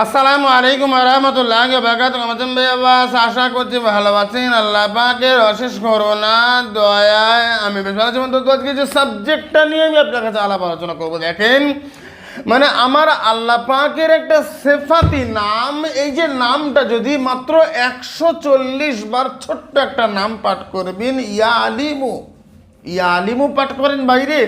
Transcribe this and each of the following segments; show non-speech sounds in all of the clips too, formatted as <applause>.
আসসালামু আলাইকুম রহমতুল্লাহ বাকাত আমাদের বেবাস আশা করছি ভালো আছেন। আল্লাহ পাকের অশেষ করোনা দয়ায় আমি বেশ ভালো আছি। আজকে যে সাবজেক্টটা নিয়ে আমি আপনার কাছে আলাপ আলোচনা করব, দেখেন। মানে আমার আল্লাহ পাকের একটা সেফাতি নাম, এই যে নামটা যদি মাত্র একশো চল্লিশ বার ছোট্ট একটা নাম পাঠ করবেন ইয়া আলিমু ইয়া আলিমু পাঠ করেন বাইরে।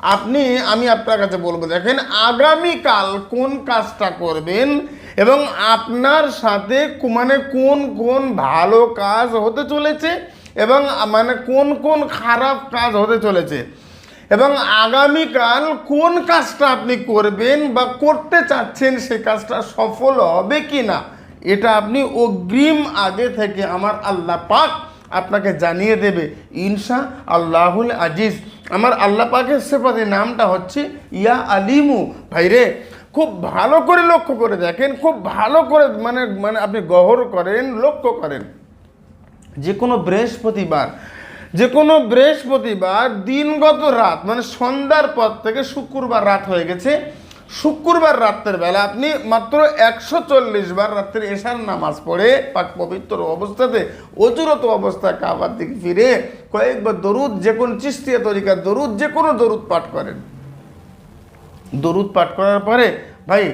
আপনি, আমি আপনার কাছে বলব, দেখেন, আগামীকাল কোন কাজটা করবেন এবং আপনার সাথে মানে কোন কোন ভালো কাজ হতে চলেছে এবং মানে কোন কোন খারাপ কাজ হতে চলেছে। এবং আগামীকাল কোন কাজটা আপনি করবেন বা করতে চাচ্ছেন সেই কাজটা সফল হবে কি না এটা আপনি অগ্রিম আগে থেকে আমার আল্লাহ পাক আপনাকে জানিয়ে দেবে। ইনশা আল্লাহুল আজিজ। আমার আল্লাহ পাকের সেপাতে নামটা হচ্ছে ইয়া আলিমু। ভাইরে, খুব ভালো করে লক্ষ্য করে দেখেন, খুব ভালো করে মানে মানে আপনি গহর করেন, লক্ষ্য করেন। যে কোনো বৃহস্পতিবার যে কোনো বৃহস্পতিবার দিনগত রাত মানে সন্ধ্যার পর থেকে শুক্রবার রাত হয়ে গেছে। শুক্রবার রাত্রের বেলা আপনি মাত্র একশো চল্লিশ বার রাত্রে এশার নামাজ পড়ে পাক পবিত্র অবস্থাতে অচুরত অবস্থায় কাবার দিকে ফিরে কয়েকবার দরুদ, যে কোনো চিস্তিয়া তরিকার দরুদ, যে কোনো দরুদ পাঠ করেন। দরুদ পাঠ করার পরে, ভাই,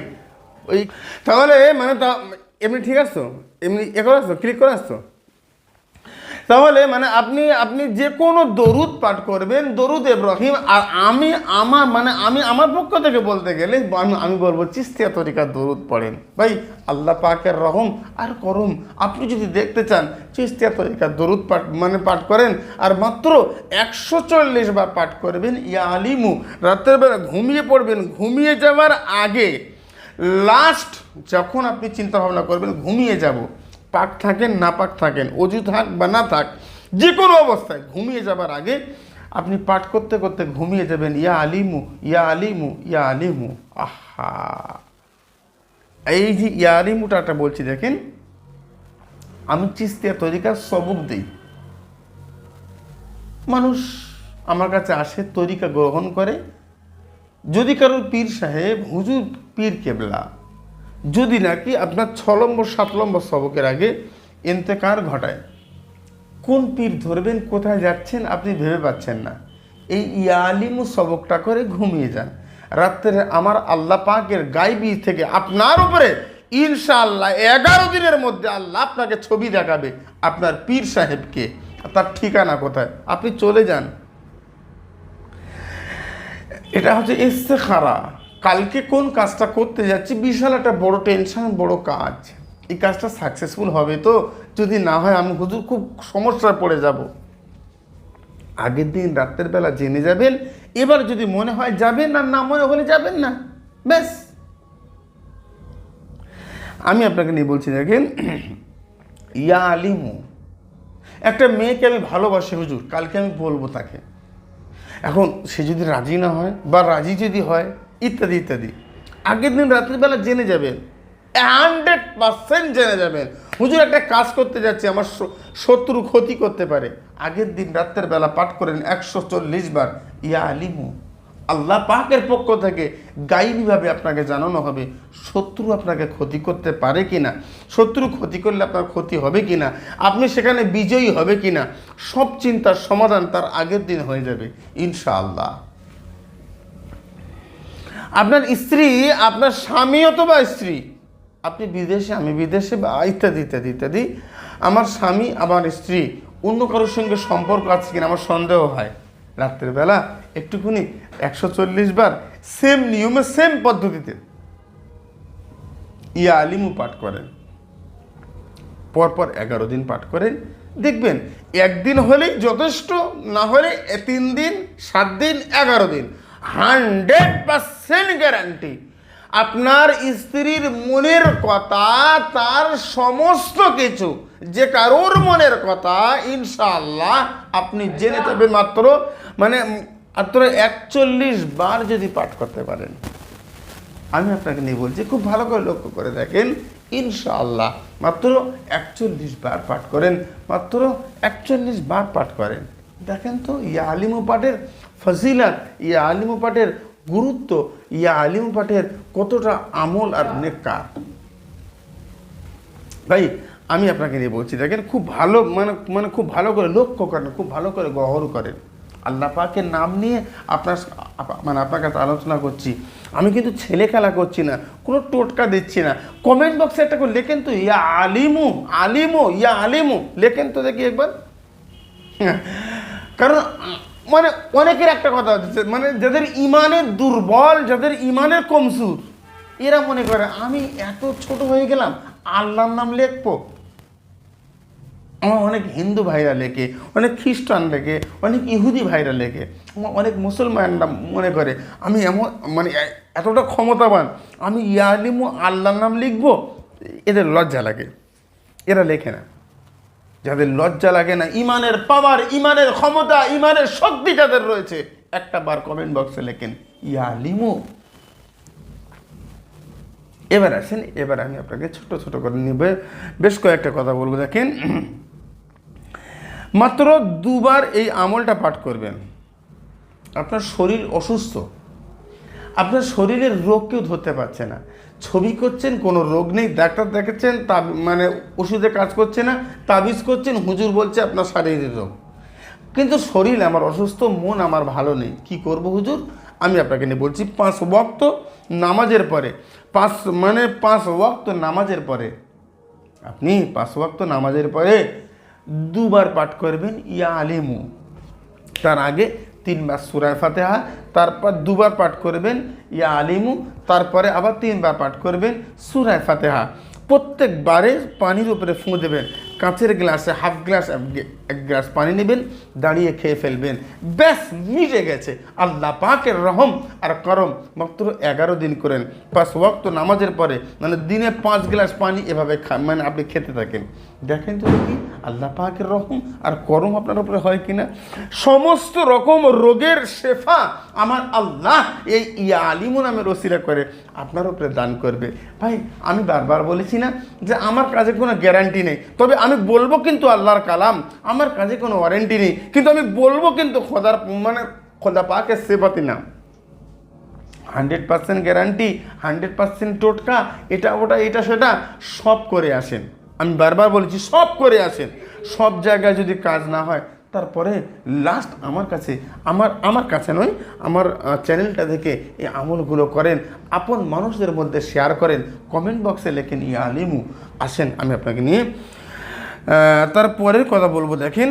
ওই, তাহলে মানে তা, এমনি ঠিক আসতো এমনি এ করে আসতো ক্লিক করে আসতো তাহলে মানে আপনি আপনি যে কোনো দরুদ পাঠ করবেন, দরুদ ইব্রাহিম, আর আমি আমার মানে আমি আমার পক্ষ থেকে বলতে গেলে আমি আমি বলব, চিস্তিয়া তরিকার দরুদ পড়েন। ভাই, আল্লাহ পাকের রহম, আর করম। আপনি যদি দেখতে চান, চিস্তিয়া তরিকার দরুদ পাঠ মানে পাঠ করেন, আর মাত্র একশো চল্লিশ বার পাঠ করবেন, ইয়া আলিমু, রাতের বেলা ঘুমিয়ে পড়বেন, ঘুমিয়ে যাওয়ার আগে লাস্ট যখন আপনি চিন্তা ভাবনা করবেন, ঘুমিয়ে যাব। পাক থাকেন, না পাক থাকেন অজু থাক বা না থাক যে কোনো অবস্থায় ঘুমিয়ে যাবার আগে আপনি পাঠ করতে করতে ঘুমিয়ে যাবেন, ইয়া আলিমু ইয়া আলিমু ইয়া আলিমু, আহা। এই যে ইয়া আলিমুটাটা বলছি, দেখেন, আমি চিস্তিয়া তরিকার সবক দিই। মানুষ আমার কাছে আসে, তরিকা গ্রহণ করে। যদি কারোর পীর সাহেব, হুজুর পীর কেবলা যদি নাকি আপনার ছ নম্বর সাত সবকের আগে এন্তেকার ঘটায়, কোন পীর ধরবেন, কোথায় যাচ্ছেন আপনি ভেবে পাচ্ছেন না। এই ইয়ালিমু সবকটা করে ঘুমিয়ে যান। রাত্রে আমার আল্লাহ পাকের গাইবি থেকে আপনার উপরে ইনশাআল্লাহ এগারো দিনের মধ্যে আল্লাহ আপনাকে ছবি দেখাবে, আপনার পীর সাহেবকে। তার ঠিকানা কোথায়? আপনি চলে যান। এটা হচ্ছে ইস্তেখারা। কালকে কোন কাজটা করতে যাচ্ছি? বিশাল একটা বড় টেনশন বড় কাজ। এই কাজটা সাকসেসফুল হবে তো? যদি না হয়, আমি হুজুর খুব সমস্যায় পড়ে যাব। আগের দিন রাতের বেলা জেনে যাবেন, এবার যদি মনে হয় যাবেন আর না মনে হলে যাবেন না। ব্যাস। আমি আপনাকে নিয়ে বলছি, দেখেন, <clears throat> ইয়া আলিমু, একটা মেয়েকে আমি ভালোবাসি হুজুর, কালকে আমি বলব তাকে। এখন সে যদি রাজি না হয় বা রাজি যদি হয় ইত্যাদি ইত্যাদি। আগের দিন রাত্রিবেলা জেনে যাবেন। হান্ড্রেড পার্সেন্ট জেনে যাবেন। হুজুর একটা কাজ করতে যাচ্ছে, আমার শত্রু ক্ষতি করতে পারে। আগের দিন রাত্রের বেলা পাঠ করেন একশো চল্লিশ বার। ইয়া আলিমু আল্লাহ পাকের পক্ষ থেকে গাইবীভাবে আপনাকে জানানো হবে, শত্রু আপনাকে ক্ষতি করতে পারে কি না শত্রু ক্ষতি করলে আপনার ক্ষতি হবে কি না আপনি সেখানে বিজয়ী হবে কি না সব চিন্তার সমাধান তার আগের দিন হয়ে যাবে, ইনশাআল্লাহ। আপনার স্ত্রী, আপনার স্বামী অথবা স্ত্রী। আপনি বিদেশে, আমি বিদেশে বা ইত্যাদি ইত্যাদি ইত্যাদি। আমার স্বামী, আমার স্ত্রী, অন্য কারোর সঙ্গে সম্পর্ক আছে কিনা আমার সন্দেহ হয়। রাত্রের বেলা একটুখানি একশো চল্লিশ বার সেম নিয়মে সেম পদ্ধতিতে ইয়া আলিমু পাঠ করেন। পরপর এগারো দিন পাঠ করেন। দেখবেন, একদিন হলেই যথেষ্ট, না হলে তিন দিন, সাত দিন, এগারো দিন। Hundred percent guarantee. আপনার স্ত্রীর মনের কথা, তার সমস্ত কিছু, যে কারোর মনের কথা, ইনশাআল্লাহ আপনি জেনে যাবেন মাত্র মানে মাত্র একচল্লিশ বার যদি পাঠ করতে পারেন। আমি আপনাকে নিয়ে বলছি, খুব ভালো করে লক্ষ্য করে দেখেন, ইনশাআল্লাহ মাত্র একচল্লিশ বার পাঠ করেন, মাত্র একচল্লিশ বার পাঠ করেন। দেখেন তো, ইয়া আলিমু পাঠের ফজিলাত, ইয়া আলিমু পাঠের গুরুত্ব, ইয়া আলিমু পাঠের কতটা আমল আর নেকার ভাই, আমি আপনাকে নিয়ে বলছি, দেখেন খুব ভালো মানে মানে খুব ভালো করে লক্ষ্য করেন, খুব ভালো করে গহর করেন। আল্লাহ পাকের নাম নিয়ে আপনার মানে আপনার কাছে আলোচনা করছি। আমি কিন্তু ছেলে খেলা করছি না, কোনো টোটকা দিচ্ছি না। কমেন্ট বক্সে একটা করে লেখেন তো, ইয়া আলিমু আলিমু, ইয়া আলিমু, লেখেন তো দেখি একবার। কারণ মানে অনেকের একটা কথা হচ্ছে মানে যাদের ইমানের দুর্বল, যাদের ইমানের কমসুর এরা মনে করে, আমি এত ছোট হয়ে গেলাম, আল্লাহর নাম লিখব? আমার অনেক হিন্দু ভাইরা লেখে, অনেক খ্রিস্টান লেখে, অনেক ইহুদি ভাইরা লেখে। আমার অনেক মুসলমানরা মনে করে, আমি এমন মানে এতটা ক্ষমতাবান, আমি ইয়ালিমু আল্লাহর নাম লিখব? এদের লজ্জা লাগে, এরা লেখে না। যাদের লজ্জা লাগে না, ইমানের পাওয়ার ইমানের ক্ষমতা, ইমানের শক্তি যাদের রয়েছে, একটা বার কমেন্ট বক্সে লেখেন ইয়ালিমু এবার আসেন, এবার আমি আপনাকে ছোট ছোট করে নিবে বেশ কয়েকটা কথা বলব। দেখেন, মাত্র দুবার এই আমলটা পাঠ করবেন। আপনার শরীর অসুস্থ। আপনার শরীরের রোগ কেউ ধরতে পারছে না। ছবি করছেন, কোনো রোগ নেই, ডাক্তার দেখাচ্ছেন, তা মানে ওষুধে কাজ করছে না, তাবিজ করছেন, হুজুর বলছে আপনার শারীরিক রোগ। কিন্তু শরীর আমার অসুস্থ, মন আমার ভালো নেই। কি করব হুজুর? আমি আপনাকে নিয়ে বলছি, পাঁচ ওয়াক্ত নামাজের পরে, পাঁচ মানে পাঁচ ওয়াক্ত নামাজের পরে, আপনি পাঁচ ওয়াক্ত নামাজের পরে দুবার পাঠ করবেন, ইয়া আলিমু। তার আগে তিনবার সুরায় ফাতেহা, তারপর দুবার পাঠ করবেন, ইয়া আলিমু, তারপরে আবার তিনবার পাঠ করবেন সুরায় ফাতেহা। প্রত্যেকবারে পানির উপরে ফুঁ দেবেন। কাঁচের গ্লাসে হাফ গ্লাস, এক- গ্লাস পানি নেবেন, দাঁড়িয়ে খেয়ে ফেলবেন। ব্যাস মিটে গেছে। আল্লাহ পাকের রহম আর করম মাত্র এগারো দিন করেন। পাঁচ ওয়াক্ত নামাজের পরে মানে দিনে পাঁচ গ্লাস পানি এভাবে মানে আপনি খেতে থাকেন। দেখেন তো কি আল্লাহ পাকের রহম আর করম আপনার উপরে হয় কিনা? সমস্ত রকম রোগের শেফা আমার আল্লাহ এই ইয়া আলিমু নামের ওসিলা করে আপনার উপরে দান করবে। ভাই, আমি বারবার বলেছি না যে আমার কাছে কোনো গ্যারান্টি নেই। তবে আমি বলব কিন্তু আল্লাহর কালাম, আমার কাজে কোনো ওয়ারেন্টি নেই। কিন্তু আমি বলব কিন্তু খোদার মানে খোদা পাকে সেবাতি নাম hundred percent guarantee hundred percent টোটকা, এটা ওটা, এটা সেটা সব করে আসেন। আমি বারবার বলেছি সব করে আসেন। সব জায়গায় যদি কাজ না হয় তারপরে লাস্ট আমার কাছে, আমার আমার কাছে নয়, আমার চ্যানেলটা থেকে এই আমলগুলো করেন, আপন মানুষদের মধ্যে শেয়ার করেন কমেন্ট বক্সে লেখেন ই আলিমু, আসেন, আমি আপনাকে নিয়ে তারপরের কথা বলব, দেখেন,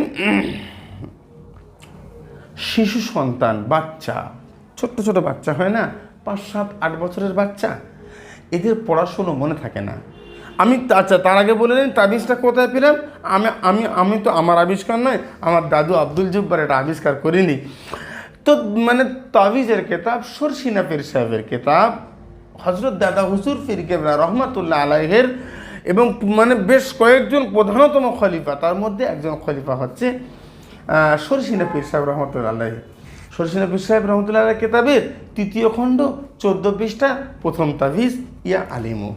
শিশু সন্তান, বাচ্চা, ছোট্ট ছোট বাচ্চা হয় না, পাঁচ, সাত, আট বছরের বাচ্চা, এদের পড়াশুনো মনে থাকে না। আমি আচ্ছা তার আগে বলে নিন তাবিজটা কোথায় পেলাম? আমি আমি আমি তো আমার আবিষ্কার নয়, আমার দাদু আব্দুল জব্বার এটা আবিষ্কার করিনি। তো মানে তাবিজের কেতাব, সরসিনা পীর সাহেবের কেতাব হজরত দাদা হুজুর ফির কেবরা রহমাতুল্লাহ আলাইহের, এবং মানে বেশ কয়েকজন প্রধানতম খলিফা, তার মধ্যে একজন খলিফা হচ্ছে সরসিনা পীর সাহেব রহমতুল্লাহ আলাহি সরসিনা পীর সাহেব রহমতুল্লাহ আলাহি কেতাবের তৃতীয় খণ্ড, চোদ্দ পৃষ্ঠা, প্রথম তাবিজ, ইয়া আলিমু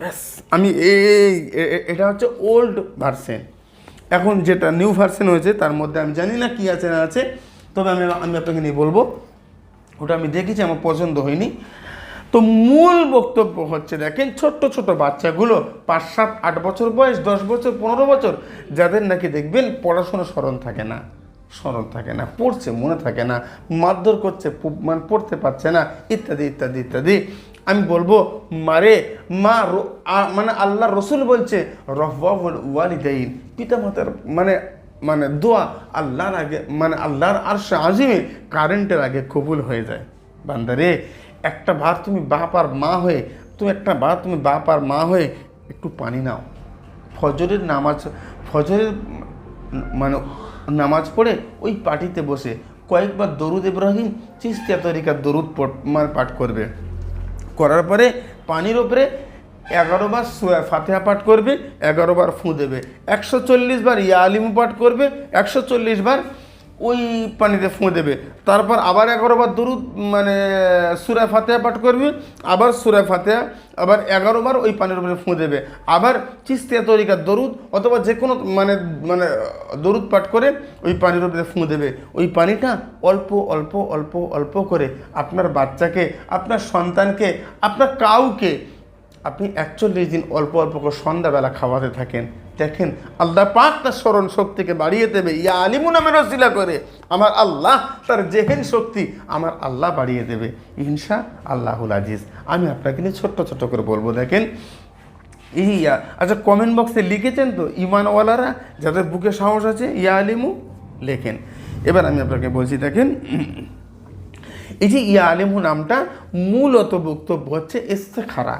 ব্যাস আমি এই এটা হচ্ছে ওল্ড ভার্সেন এখন যেটা নিউ ভার্সেন হয়েছে, তার মধ্যে আমি জানি না কী আছে না আছে, তবে আমি আমি আপনাকে নিয়ে বলব। ওটা আমি দেখেছি, আমার পছন্দ হয়নি। তো মূল বক্তব্য হচ্ছে, দেখেন ছোট্ট ছোট বাচ্চাগুলো পাঁচ, সাত, আট বছর বয়স, দশ বছর, পনেরো বছর, যাদের নাকি দেখবেন পড়াশোনা স্মরণ থাকে না স্মরণ থাকে না, পড়ছে, মনে থাকে না, মারধর করছে মানে পড়তে পারছে না, ইত্যাদি ইত্যাদি ইত্যাদি। আমি বলব, মারে, মা মানে আল্লাহ রসুল বলছে রহবা ওয়ালিদাইন পিতা মাতার মানে মানে দোয়া আল্লাহর আগে মানে আল্লাহর আর আজিমে কারেন্টের আগে কবুল হয়ে যায়। বান্দারে, একটা বার তুমি বাপ আর মা হয়ে, তুমি একটা বার তুমি বাপ আর মা হয়ে একটু পানি নাও। ফজরের নামাজ, ফজরের মানে নামাজ পড়ে ওই পার্টিতে বসে কয়েকবার দরুদ ইব্রাহিম, চিস্তিয়া তরিকার দরুদ মানে পাঠ করবে। করার পরে পানির ওপরে এগারো বার ফাতেহা পাঠ করবে, এগারো বার ফুঁ দেবে, একশো চল্লিশ বার ইয়া আলিমু পাঠ করবে, একশো চল্লিশ বার ওই পানিতে ফুঁ দেবে। তারপর আবার এগারো বার দরুদ মানে সুরায় ফাতেহা পাঠ করবে, আবার সুরায় ফাতেহা, আবার এগারো বার ওই পানির উপরে ফুঁ দেবে। আবার চিস্তিয়া তরিকার দরুদ অথবা যে কোনো মানে মানে দরুদ পাঠ করে ওই পানির উপরে ফুঁ দেবে। ওই পানিটা অল্প অল্প অল্প অল্প করে আপনার বাচ্চাকে, আপনার সন্তানকে, আপনার কাউকে আপনি একচল্লিশ দিন অল্প অল্প করে সন্ধ্যাবেলা খাওয়াতে থাকেন। দেখেন, আল্লাহ পাক তার স্মরণ শক্তিকে বাড়িয়ে দেবে। ইয়া আলিমু নামের রসিলা করে। আমার আল্লাহ, তার জেহেন শক্তি আমার আল্লাহ বাড়িয়ে দেবে। ইনশা আল্লাহুল আজিজ। আমি আপনাকে নিয়ে ছোট্ট ছোট্ট করে বলব, দেখেন। ইয়া আচ্ছা কমেন্ট বক্সে লিখেছেন তো, ইমানওয়ালারা যাদের বুকে সাহস আছে, ইয়া আলিমু, লেখেন। এবার আমি আপনাকে বলছি, দেখেন, এই যে ইয়া আলিমু নামটা মূলত বক্তব্য হচ্ছে ইস্তেখারা।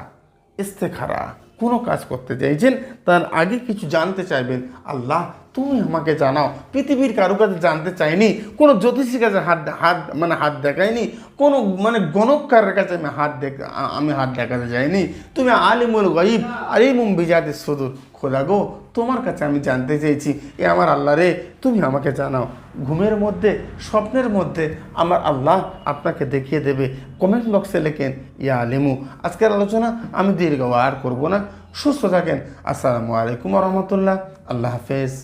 ইস্তেখারা। কোনো কাজ করতে চাইছেন তার আগে কিছু জানতে চাইবেন আল্লাহ তুমি আমাকে জানাও, পৃথিবীর কারও কাছে জানতে চাইনি, কোনো জ্যোতিষীর কাছে হাত হাত মানে হাত দেখায়নি কোনো মানে গণককারের কাছে আমি হাত দেখ আমি হাত দেখাতে চাইনি তুমি আলিমুল গাইব আলিমুম বিজাতে সুদূর, খোদা গো, তোমার কাছে আমি জানতে চেয়েছি এ আমার আল্লাহ রে, তুমি আমাকে জানাও। ঘুমের মধ্যে, স্বপ্নের মধ্যে আমার আল্লাহ আপনাকে দেখিয়ে দেবে। কমেন্ট বক্সে লেখেন, ইয়া আলিমু, আজকের আলোচনা আমি দীর্ঘ আর করব না। সুস্থ থাকেন। আসসালামু আলাইকুম রহমতুল্লাহ। আল্লাহ হাফেজ।